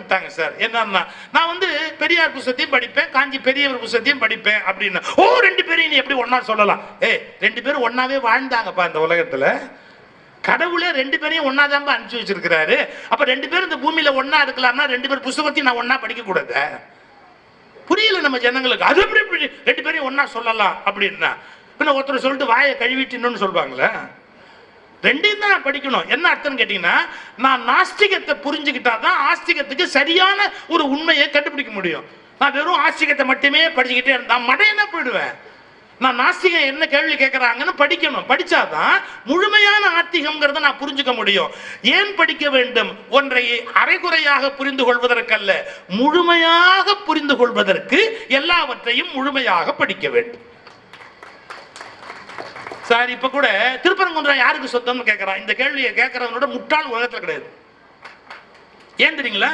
விட்டாங்க சார். என்னன்னா நான் வந்து பெரியார் புஸ்தத்தையும் படிப்பேன் காஞ்சி பெரியவர் புஸ்தத்தையும் படிப்பேன் அப்படின்னு. ஓ ரெண்டு பேரையும் நீ எப்படி ஒன்னா சொல்லலாம்? ஏ ரெண்டு பேரும் ஒன்னாவே வாழ்ந்தாங்கப்பா இந்த உலகத்துல. கடவுளே ரெண்டு பேரையும் ஒண்ணா தான் அனுப்பிச்சு வச்சிருக்கிறாரு. அப்ப ரெண்டு பேரும் இந்த பூமியில ஒன்னா இருக்கலாம்னா ரெண்டு பேர் புஸ்தகத்தையும் நான் ஒன்னா படிக்க கூடாது? புரியல நம்ம ஜனங்களுக்கு. அது எப்படி இப்படி ரெண்டு பேரையும் ஒன்னா சொல்லலாம் அப்படின்னா. பின்ன ஒருத்தர் சொல்லிட்டு வாயை கழுவிட்டு இன்னொன்னு சொல்லுவாங்களே. ரெண்டையும் தான் நான் படிக்கணும். என்ன அர்த்தம் கேட்டீங்கன்னா நான் நாஸ்திகத்தை புரிஞ்சுக்கிட்டா தான் ஆஸ்திகத்துக்கு சரியான ஒரு உண்மையை கண்டுபிடிக்க முடியும். நான் வெறும் ஆஸ்திகத்தை மட்டுமே படிச்சுக்கிட்டே இருந்தா மடையனா போயிடுவேன்? நான் நாஸ்திகம் என்ன கேள்வி கேட்கறாங்கன்னு படிக்கணும். படிச்சாதான் முழுமையான ஆத்திகம்ங்கிறத நான் புரிஞ்சுக்க முடியும். ஏன் படிக்க வேண்டும்? ஒன்றை அரைகுறையாக புரிந்து கொள்வதற்கல்ல. முழுமையாக புரிந்து கொள்வதற்கு எல்லாவற்றையும் முழுமையாக படிக்க வேண்டும். சார் இப்ப கூட திருப்பரங்குன்றம் யாருக்கு சொந்தம்னு கேட்குறான் இந்த கேள்வியை கேட்கறவனோட முட்டாள் உலகத்தில் கிடையாது. ஏன் தெரியுங்களா?